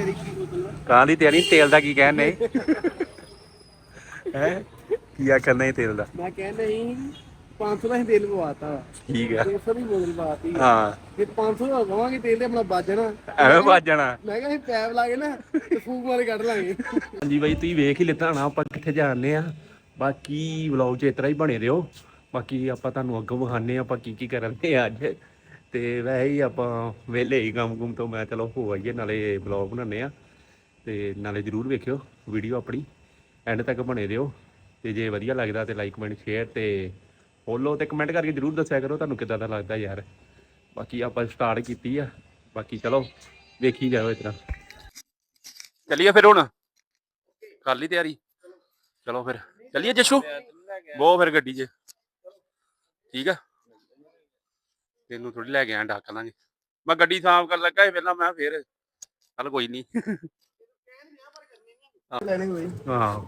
ਤੇਰੀ ਕੀ ਆ? ਦੀ ਤਿਆਰੀ ਤੇਲ ਦਾ ਕੀ ਕਹਿੰਦੇ ਹੈ? ਕੀ ਆਖਣ ਨਹੀਂ ਤੇਲ ਦਾ? ਮੈਂ ਕਹਿੰਦਾ ਹੀ 500 ਦਾ ਹੀ ਤੇਲ ਪਵਾਤਾ ਠੀਕ ਆ। 300 ਦੀ ਬੋਤਲ ਪਾਤੀ ਹਾਂ। ਜੇ 500 ਦਾ ਲਵਾਂਗੇ ਤੇਲ ਤੇ ਆਪਣਾ ਬਾਜਣਾ ਐਵੇਂ ਵੱਜ ਜਾਣਾ। ਮੈਂ ਕਿਹਾ ਅਸੀਂ ਪੈਪ ਲਾ ਕੇ ਨਾ ਤੇ ਫੂਕ ਮਾਰੇ ਕੱਢ ਲਾਂਗੇ। ਹਾਂਜੀ ਬਾਈ ਤੁਸੀਂ ਵੇਖ ਹੀ ਲਿੱਤਾ ਹੋਣਾ ਆਪਾਂ ਕਿੱਥੇ ਜਾਂਦੇ ਆ। ਬਾਕੀ ਵਲੌਗ 'ਚ ਇਤਰਾ ਹੀ ਬਣੇ ਰਹੋ। ਬਾਕੀ ਆਪਾਂ ਤੁਹਾਨੂੰ ਅੱਗੋਂ ਵਿਖਾਣੇ ਆਪਾਂ ਕੀ ਕੀ ਕਰਨਦੇ ਆ ਅੱਜ। ਤੇ ਵੈਸੇ ਹੀ ਆਪਾਂ ਵਿਹਲੇ ਹੀ ਕੰਮ ਕੁਮ ਤੋਂ ਮੈਂ ਚਲੋ ਹੋ ਆਈਏ, ਨਾਲੇ ਵਲੌਗ ਬਣਾਉਂਦੇ ਆ ਤੇ ਨਾਲੇ ਜਰੂਰ ਵੇਖਿਓ ਵੀਡੀਓ ਆਪਣੀ ਐਂਡ ਤੱਕ ਬਣੇ ਰਹੋ। ਤੇ ਜੇ ਵਧੀਆ ਲੱਗਦਾ ਤੇ ਲਾਈਕ ਕਮੈਂਟ ਸ਼ੇਅਰ ਤੇ ਫੋਲੋ ਤੇ ਕਮੈਂਟ ਕਰਕੇ ਜਰੂਰ ਦੱਸਿਆ ਕਰੋ ਤੁਹਾਨੂੰ ਕਿੱਦਾਂ ਦਾ ਲੱਗਦਾ ਯਾਰ। ਬਾਕੀ ਆਪਾਂ ਸਟਾਰਟ ਕੀਤੀ ਆ, ਬਾਕੀ ਚਲੋ ਵੇਖੀ ਜਾਓ ਇਤਨਾ ਚੱਲੀਏ ਫਿਰ ਹੁਣ। ਕਰ ਲਈ ਤਿਆਰੀ। ਚਲੋ ਫਿਰ। ਚੱਲੀਏ ਜਸ਼ੂ? ਬਹੁ ਫਿਰ ਗੱਡੀ 'ਚ। ਠੀਕ ਆ? ਤੈਨੂੰ ਥੋੜੀ ਲੈ ਕੇ ਆਂ ਡਾਕ ਲਾਂਗੇ। ਮੈਂ ਗੱਡੀ ਸਾਫ਼ ਕਰਨ ਲੱਗਾ ਸੀ ਪਹਿਲਾਂ ਮੈਂ ਫੇਰ ਚੱਲ ਕੋਈ ਨਹੀਂ ਲੈਣੇ ਹੋਏ ਹਾਂ।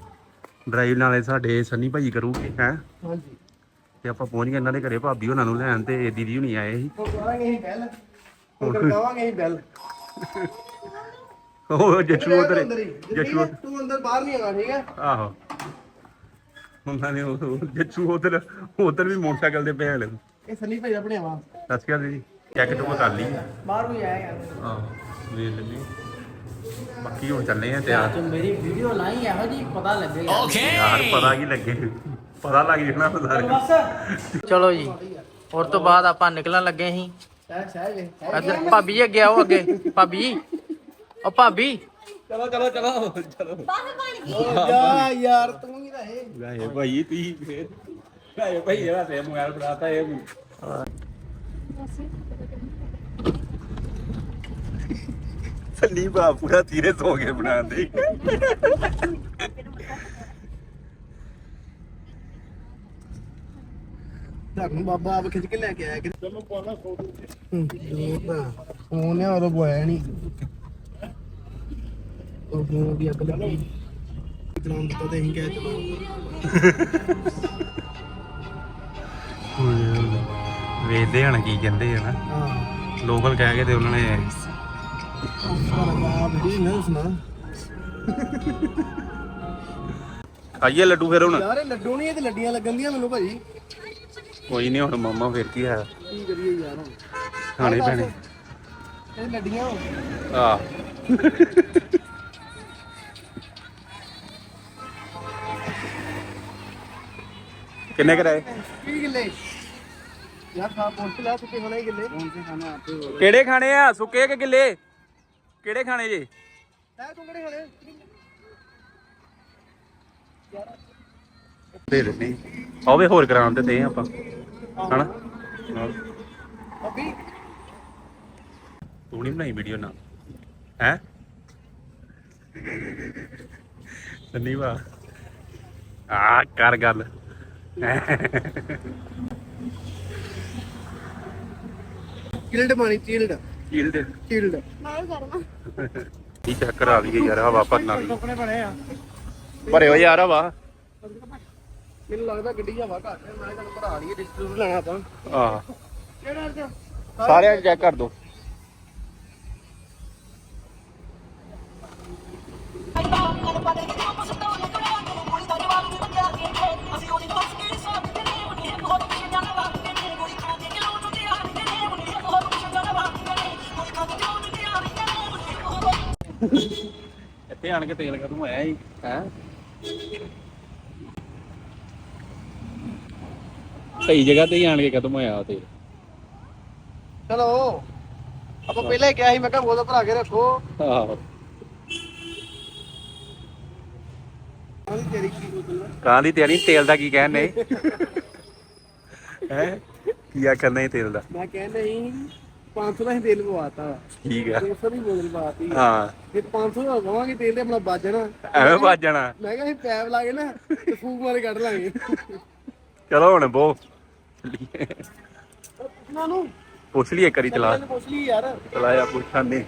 ਡਰਾਈਵ ਨਾਲੇ ਸਾਡੇ ਸੰਨੀ ਭਾਈ ਕਰੂਗੇ ਹੈ? ਹਾਂਜੀ। ਤੇ ਆਪਾਂ ਪਹੁੰਚ ਗਏ ਇਹਨਾਂ ਦੇ ਘਰੇ ਭਾਬੀ ਉਹਨਾਂ ਨੂੰ ਲੈਣ ਤੇ ਦੀਦੀ ਹੁਣੀ ਆਏ ਸੀ। ਹੁਣ ਕਰਾਂਗੇ ਬੈਲ? ਹੁਣ ਕਰਵਾਵਾਂਗੇ ਅਸੀਂ ਬੈਲ? ਉਹ ਜਸ਼ੂ ਉਧਰ ਹੀ। ਜਸ਼ੂ ਤੂੰ ਅੰਦਰ ਬਾਹਰ ਨਹੀਂ ਆਣਾ ਠੀਕ ਹੈ? ਆਹੋ। ਉਹਨਾਂ ਨੇ ਉਹ ਜਸ਼ੂ ਉਧਰ ਉਧਰ ਵੀ ਮੋਟਰਸਾਈਕਲ ਦੇ ਭੈਣ। ਇਹ ਸੰਨੀ ਭਾਈ ਦਾ ਬਣਿਆਵਾ ਸਤਿ ਸ਼੍ਰੀ ਅਕਾਲ ਜੀ। ਚੈੱਕ ਟੂ ਕਰ ਲਈ। ਬਾਹਰ ਵੀ ਆਇਆ ਯਾਰ। ਹਾਂ ਵੇਖ ਲਈ ਬਾਕੀ ਹੁਣ ਚੱਲੇ ਆ ਤਿਆਰ। ਮੇਰੀ ਵੀਡੀਓ ਲਾਈ ਇਹੋ ਜੀ ਪਤਾ ਲੱਗੇਗਾ ਯਾਰ। ਪਤਾ ਕੀ ਲੱਗੇ? ਪਤਾ ਲੱਗ ਜਾਣਾ ਸਾਰੇ ਚਲੋ ਜੀ। ਹੋਰ ਤੋਂ ਬਾਅਦ ਆਪਾਂ ਨਿਕਲਣ ਲੱਗੇ ਸੀ। ਸਹਿ ਸਹਿ ਇੱਧਰ ਭਾਬੀ ਜੀ ਅੱਗੇ ਆਓ ਅੱਗੇ। ਭਾਬੀ। ਜੀ ਉਹ ਭਾਬੀ। ਚਲੋ ਚਲੋ ਚਲੋ। ਚਲੋ ਜਾ ਯਾਰ ਤੂੰ ਹੀ ਰਹੇ। ਗਾਏ ਭਾਈ ਤੀ ਫੇਰ। ਗਾਏ ਸੰਨੀ ਬਾ ਪੂਰਾ ਧੀਰੇ ਸੋ ਕੇ ਬਣਾਉਂਦੇ ਤੁਹਾਨੂੰ ਬਾਬਾ ਆਪ ਖਿੱਚ ਕੇ ਲੈ ਕੇ ਆਇਆ ਕਿ ਚਲੋ ਪਾਣਾ ਫੋਟੋ ਫੋਨ ਨੇ ਉਹ ਬੋਇਆ ਨਹੀਂ ਉਹ ਫੋਨ ਦੀ ਅੱਗ ਲੱਗੀ। ਚਲਾਉਣ ਦਿੱਤਾ ਤੇ ਅਸੀਂ ਕਹਿ ਚਲੋ ਵੇਖਦੇ ਹਣ ਕੀ ਕਹਿੰਦੇ ਹਨ ਹਾਂ। ਲੋਕਲ ਕਹਿ ਕੇ ਤੇ ਉਹਨਾਂ ਨੇ ਸੁਣਾ ਖਾਈਏ ਲੱਡੂ ਫਿਰ ਹੁਣ। ਯਾਰ ਇਹ ਲੱਡੂ ਨਹੀਂ ਇਹ ਤੇ ਲੱਡੀਆਂ ਲੱਗਣ ਦੀਆਂ ਮੈਨੂੰ ਭਾਜੀ। ਕੋਈ ਨਹੀਂ ਹੁਣ ਮਾਮਾ ਫਿਰ ਕੀ ਹੈ ਕੀ ਕਰੀਏ ਯਾਰ ਹੁਣ। ਖਾਣੇ ਪੈਣੇ। ਇਹ ਲੱਡੀਆਂ ਆ ਕਿੰਨੇ ਕਰਾਏ ਕੀ ਕਿੱਲੇ? ਯਾਰ ਖਾ ਪੁੱਛ ਲੈ ਸੁੱਕੇ ਹੋਣੇ ਹੀ ਕਿੱਲੇ ਕੌਣ ਸੇ ਖਾਣੇ ਆਪੇ ਹੋ ਕਿਹੜੇ ਖਾਣੇ ਆ? ਸੁੱਕੇ ਕਿ ਗਿੱਲੇ? ਕਿਹੜੇ ਖਾਣੇ ਜੇ? ਤੂੰ ਕਿਹੜੇ ਖਾਣੇ? ਦੇ ਦੇ ਆਵੇ ਹੋਰ ਕਰਾਉਣ ਤੇ ਦੇ ਆਪਾਂ। ਹਨਾ? ਤੂੰ ਨਹੀਂ ਬਣਾਈ ਵੀਡੀਓ ਨਾ। ਹੈ? ਸੰਨੀ ਵਾ ਆ ਕਰ ਗੱਲ। ਚਿਲਡ ਪਾਣੀ ਚਿਲਡ ਚੀਲਡ ਚਿਲਡ ਕੀ ਚੈੱਕ ਕਰਾ ਲਈਏ ਯਾਰ ਹਵਾ ਭਰਨਾ ਵੀ ਕੱਪੜੇ ਬਣੇ ਆ ਭਰੇ ਹੋ ਯਾਰ ਹਵਾ ਮੈਨੂੰ ਲੱਗਦਾ ਗੱਡੀ ਹਵਾ ਘੱਟ ਹੈ ਮੈਂ ਤੁਹਾਨੂੰ ਭਰਾ ਲਈਏ ਡਿਸਟ੍ਰੀਬਿਊਟਰ ਲੈਣਾ ਆਪਾਂ ਆ ਕਿਹੜਾ ਅਰਜ ਸਾਰਿਆਂ ਚੈੱਕ ਕਰ ਦੋ ਆਣ ਕੇ ਤੇਲ ਕਦੋਂ ਆਇਆ ਸੀ ਹੈ? ਸਹੀ ਜਗ੍ਹਾ ਤੇ ਹੀ ਆਣ ਕੇ ਕਦਮ ਹੋਇਆ ਉਹ ਤੇਲ। ਚਲੋ ਆਪਾਂ ਪਹਿਲਾਂ ਹੀ ਕਿਹਾ ਸੀ ਮੈਂ ਕਿਹਾ ਬੋਤਲ ਭਰਾ ਕੇ ਰੱਖੋ। ਆਹੋ। ਕੀ ਦੀ ਤਿਆਰੀ? ਤੇਲ ਦਾ ਕੀ ਕਹਿੰਦੇ ਹੈ? ਕੀ ਆਖਣ ਨਹੀਂ ਤੇਲ ਦਾ? ਮੈਂ ਕਹਿੰਦਾ ਹੀ 500 ਦਾ ਹੀ ਤੇਲ ਪਵਾਤਾ ਠੀਕ ਆ। 300 ਦੀ ਬੋਤਲ ਪਾਤੀ। ਹਾਂ। ਜੇ 500 ਦਾ ਲਵਾਂਗੇ ਤੇਲ ਤੇ ਆਪਣਾ ਬਾਜਣਾ ਐਵੇਂ ਜਾਣਾ। ਮੈਂ ਕਿਹਾ ਅਸੀਂ ਪੈਪ ਲਾ ਕੇ ਨਾ ਤੇ ਫੂਕ ਮਾਰੇ ਕੱਢ ਲਾਂਗੇ। ਚਲੋ ਹੁਣ ਬੋ। ਉਹਨਾਂ? ਨੂੰ ਪੁੱਛ ਲਈ ਇੱਕ ਵਾਰੀ ਚਲਾ ਚੱਲ ਪੁੱਛ ਲਈ ਯਾਰ। ਚਲਾਇਆ ਪੁੱਛਾਂ ਨੇ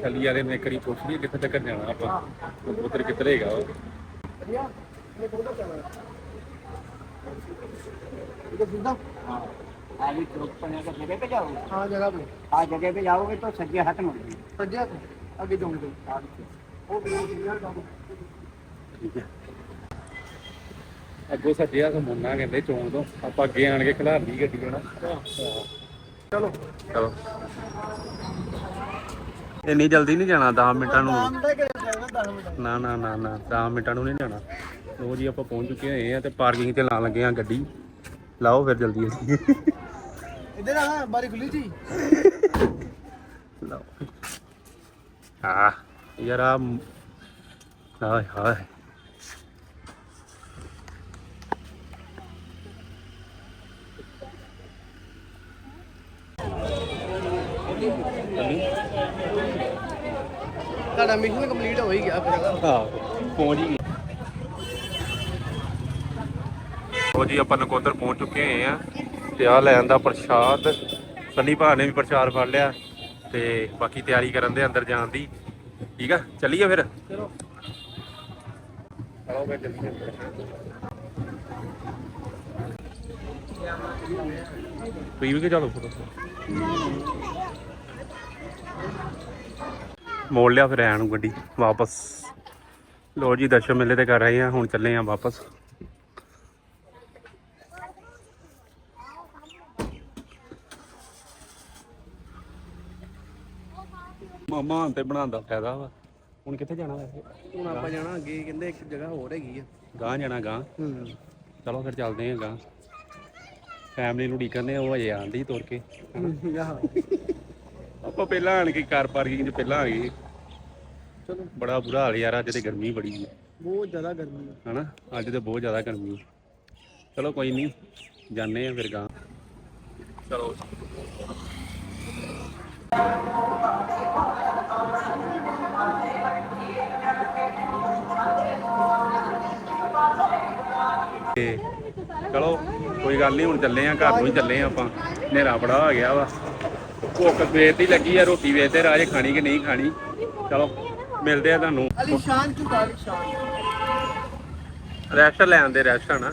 ਚੱਲ ਯਾਰ ਇਹਨੇ ਇੱਕ ਵਾਰੀ ਪੁੱਛ ਲਈ ਕਿੱਥੇ ਤੱਕ ਜਾਣਾ ਆਪਾਂ। ਉਧਰ ਕਿੱਧਰ ਹੈਗਾ ਉਹ? ਵਧੀਆ। ਇਹ ਕੋਲ ਚੱਲਣਾ ਇਹ ਸਿੱਧਾ आगे चौक पर जाकर जगह पे जाओगे ਹਾਂ ਜਗ੍ਹਾ ਤੇ हाँ जगह पे जाओगे तो सज्जे हाथ में ਸੱਜੇ ਹੱਥ, ਅੱਗੇ ਜਾਉਂ ਤੇ ਉਹ ਵੀ ਯਾਰ ਕੰਮ ਠੀਕ ਹੈ ਅੱਗੋਂ ਸੱਜੇ ਹੱਥ ਮੁੰਨਾ ਕਹਿੰਦੇ ਚੌਂਕ ਤੋਂ ਆਪਾਂ ਅੱਗੇ ਆਣ ਕੇ ਖਿਲਾਰ ਲਈ ਗੱਡੀ ਹਨਾ ਚਲੋ ਚਲੋ ਇੰਨੀ ਜਲਦੀ ਨਹੀਂ ਜਾਣਾ 10 ਮਿੰਟਾਂ ਨੂੰ ਆਮ ਦਾ ਕਿਹੜਾ ਜਾਣਾ 10 ਮਿੰਟ ਨਾ ਨਾ ਨਾ ਨਾ 10 ਮਿੰਟਾਂ ਨੂੰ ਨਹੀਂ ਜਾਣਾ ਲੋ ਜੀ ਆਪਾਂ ਪਹੁੰਚ ਚੁੱਕੇ ਹੋਏ ਆ ਤੇ ਪਾਰਕਿੰਗ ਤੇ ਲਾਣ ਲੱਗੇ ਆ ਗੱਡੀ ਲਾਓ ਫਿਰ ਜਲਦੀ ਜਲਦੀ। ਇੱਧਰ ਆ ਬਾਰੀ ਖੁੱਲੀ ਸੀ ਲਾਓ। ਆ ਯਾਰ ਆ ਹਾਏ ਹਾਏ। ਤੁਹਾਡਾ ਮਿਸ਼ਨ ਕੰਪਲੀਟ ਹੋ ਹੀ ਗਿਆ ਫਿਰ। ਹਾਂ ਪਹੁੰਚ ਹੀ ਗਏ ਲੋ ਜੀ, ਆਪਾਂ ਨਕੋਦਰ ਪਹੁੰਚ ਚੁੱਕੇ ਹੋਏ ਆ ਤੇ ਆ ਲੈਣ ਦਾ ਪ੍ਰਸ਼ਾਦ, ਸੰਨੀ ਭਾ ਨੇ ਵੀ ਪ੍ਰਸ਼ਾਦ ਫੜ ਲਿਆ ਤੇ ਬਾਕੀ ਤਿਆਰੀ ਕਰਨ ਦੇ ਅੰਦਰ ਜਾਣ ਦੀ। ਠੀਕ ਆ? ਚੱਲੀਏ ਫਿਰ? ਚਲੋ ਚਲੋ ਫਿਰ ਚੱਲੀਏ ਤੁਸੀਂ ਵੀ ਕਿ ਚਲੋ ਮੋੜ ਲਿਆ ਫਿਰ ਐਨ ਗੱਡੀ, ਵਾਪਸ। ਲੋ ਜੀ, ਦਰਸ਼ਨ ਮੇਲੇ ਤੇ ਕਰ ਰਹੇ ਆ ਹੁਣ ਚੱਲੇ ਆ ਵਾਪਸ। ਮਾਮਾ ਹੁਣ ਤੇ ਬਣਾਉਣ ਦਾ ਫਾਇਦਾ ਵਾ। ਹੁਣ ਕਿੱਥੇ ਜਾਣਾ ਵੈਸੇ? ਹੁਣ ਆਪਾਂ ਜਾਣਾ ਅੱਗੇ ਕਹਿੰਦੇ ਇੱਕ ਜਗ੍ਹਾ ਹੋਰ ਹੈਗੀ ਆ। ਗਾਂ ਜਾਣਾ ਗਾਂ ਹੂੰ। ਚਲੋ ਫਿਰ ਚੱਲਦੇ ਆ ਗਾਂ ਫੈਮਿਲੀ ਨੂੰ ਡੀਕਨੇ ਉਹ ਅਜੇ ਆਂਦੀ ਤੁਰ ਕੇ। ਆਪਾਂ ਪਹਿਲਾਂ ਆਣ ਕੇ ਕਾਰ ਪਾਰਕਿੰਗ 'ਚ ਪਹਿਲਾਂ ਆ ਗਏ। ਚਲੋ। ਬੜਾ ਬੁਰਾ ਹਾਲ ਯਾਰ ਅੱਜ ਤੇ ਗਰਮੀ ਬੜੀ ਹੈ ਬਹੁਤ ਜ਼ਿਆਦਾ ਗਰਮੀ ਆ। ਹਨਾ? ਅੱਜ ਤੇ ਬਹੁਤ ਜ਼ਿਆਦਾ ਗਰਮੀ ਹੈ ਚਲੋ ਕੋਈ ਨਹੀਂ ਜਾਣੇ ਆ ਫਿਰ ਗਾਂ ਚਲੋ। ਤੇ ਚਲੋ ਕੋਈ ਗੱਲ ਨਹੀਂ ਹੁਣ ਚੱਲੇ ਆ ਘਰ ਨੂੰ ਹੀ ਚੱਲੇ ਆ ਆਪਾਂ। ਹਨੇਰਾ ਬੜਾ ਹੋ ਗਿਆ ਵਾ। ਭੁੱਖ ਸਵੇਰ ਦੀ ਲੱਗੀ ਆ ਰੋਟੀ ਵੇਚਦੇ ਰਾਜੇ ਖਾਣੀ ਕਿ ਨਹੀਂ ਖਾਣੀ। ਚਲੋ ਮਿਲਦੇ ਆ ਤੁਹਾਨੂੰ। ਅਲੀ ਸ਼ਾਨ ਝੂਟਾ ਅਲੀ ਸ਼ਾਨ ਰੈਸਟ ਲੈਣ ਦੇ ਰੈਸਟ ਹਨਾ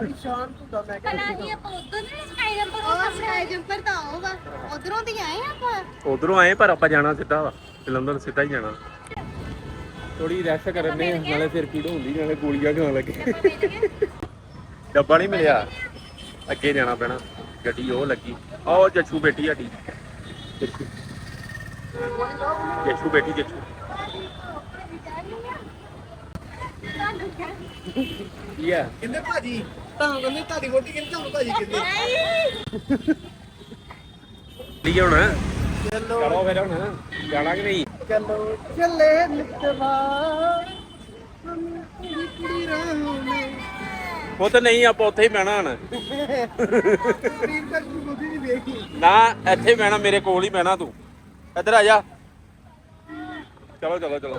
ਅਲੀ ਸ਼ਾਨ ਝੂਟਾ ਮੈਂ ਕਲਾ ਹੀ ਆਪਾਂ ਉਧਰ ਨਹੀਂ ਸਕਾਈ ਜੰਪਰ ਉਹ ਸਕਾਈ ਜੰਪਰ ਤਾਂ ਆਊਗਾ ਉਧਰੋਂ ਦੀ ਆਏ ਆਪਾਂ? ਉਧਰੋਂ ਆਏ ਪਰ ਆਪਾਂ ਜਾਣਾ ਸਿੱਧਾ ਵਾ। ਜਲੰਧਰ ਸਿੱਧਾ ਹੀ ਜਾਣਾ। ਥੋੜੀ ਰੈਸਟ ਕਰਨ ਦੇ ਨਾਲੇ ਸਿਰ ਪੀੜ ਹੁੰਦੀ ਨਾਲੇ ਗੋਲੀਆਂ ਖਾਣ ਲੱਗੇ। ਡੱਬਾ ਨਹੀਂ ਮਿਲਿਆ। ਅੱਗੇ ਜਾਣਾ ਪੈਣਾ। ਗੱਡੀ ਉਹ ਲੱਗੀ। ਆਹ ਉਹ ਜੱਛੂ ਬੇਟੀ ਸਾਡੀ। ਜੱਛੂ ਜੱਛੂ ਬੇਟੀ ਜੱਛੂ। ਕੀ ਆ? ਕਹਿੰਦੇ ਭਾਜੀ? ਤੁਹਾਨੂੰ ਕਹਿੰਦੇ ਤੁਹਾਡੀ ਵੋਟੀ ਕਹਿੰਦੇ ਤੁਹਾਨੂੰ ਭਾਜੀ ਕਹਿੰਦੇ। ਲਈ ਹੁਣ? ਚਲੋ ਚਲੋ ਫਿਰ ਹੁਣ। ਜਾਣਾ ਕਿ ਨਹੀਂ? ਚਲੋ ਚੱਲੇ ਨਿਕਵਾ ਕੁੜੀ ਕੁੜੀ ਰਾਹ ਮੇ ਉਹ ਤਾਂ ਨਹੀਂ ਆਪਾਂ ਉੱਥੇ ਹੀ ਬਹਿਣਾ ਹੁਣ। ਨਾ ਇੱਥੇ ਬਹਿਣਾ ਮੇਰੇ ਕੋਲ ਹੀ ਬਹਿਣਾ ਤੂੰ। ਇੱਧਰ ਆ ਜਾ। ਚਲੋ ਚਲੋ ਚਲੋ।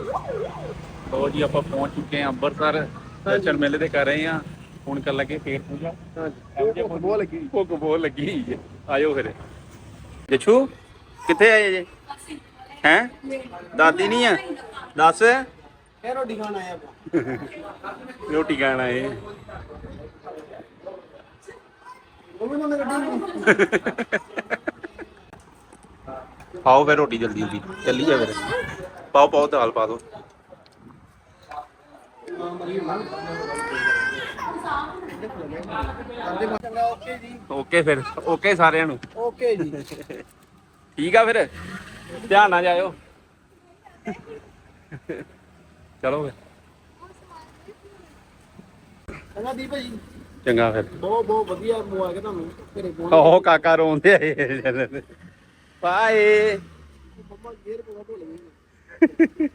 ਲੋ ਜੀ ਆਪਾਂ ਪਹੁੰਚ ਚੁੱਕੇ ਹਾਂ ਅੰਮ੍ਰਿਤਸਰ ਦਰਸ਼ਨ ਮੇਲੇ ਤੇ ਕਰ ਰਹੇ ਹਾਂ। ਹੁਣ ਕਰ ਲੱਗੇ ਫੇਰ ਪੂਜਾ। ਹਾਂਜੀ। ਉਹ ਬਹੁਤ ਲੱਗੀ। ਭੁੱਖ ਬਹੁਤ ਲੱਗੀ। ਆਇਓ ਫਿਰ। ਜਛੂ ਕਿੱਥੇ ਆਏ ਜੇ? ਹੈ? ਦਾਦੀ ਨਹੀਂ ਆ? ਦੱਸ। ਰੋਟੀ ਖਾਣ ਆਏ ਆਪਾਂ। ਰੋਟੀ ਖਾਣ ਆਏ। ਪਾਓ ਫਿਰ ਰੋਟੀ ਜਲਦੀ ਜਲਦੀ ਚੱਲੀ ਜਾ ਫਿਰ। ਪਾਓ ਪਾਓ ਦਾਲ ਪਾ ਦੋ। ਓਕੇ ਫਿਰ ਓਕੇ ਸਾਰਿਆਂ ਨੂੰ। ਓਕੇ ਜੀ। ਠੀਕ ਆ ਫਿਰ? ਧਿਆਨ ਨਾਲ ਜਾਇਓ। ਚਲੋ ਫਿਰ। ਚੰਗਾ ਦੀ ਭਾਜੀ। ਚੰਗਾ ਫਿਰ। ਬਹੁਤ ਬਹੁਤ ਵਧੀਆ ਮੋਆ ਕੇ ਤੁਹਾਨੂੰ। ਘਰੇ ਪਹੁੰਚ ਉਹ ਕਾਕਾ ਰੋਂਦੇ ਆਏ ਬਾਏ। ਮੰਮਾ ਗੇਰ ਪਵਾ ਧੋ ਲਈ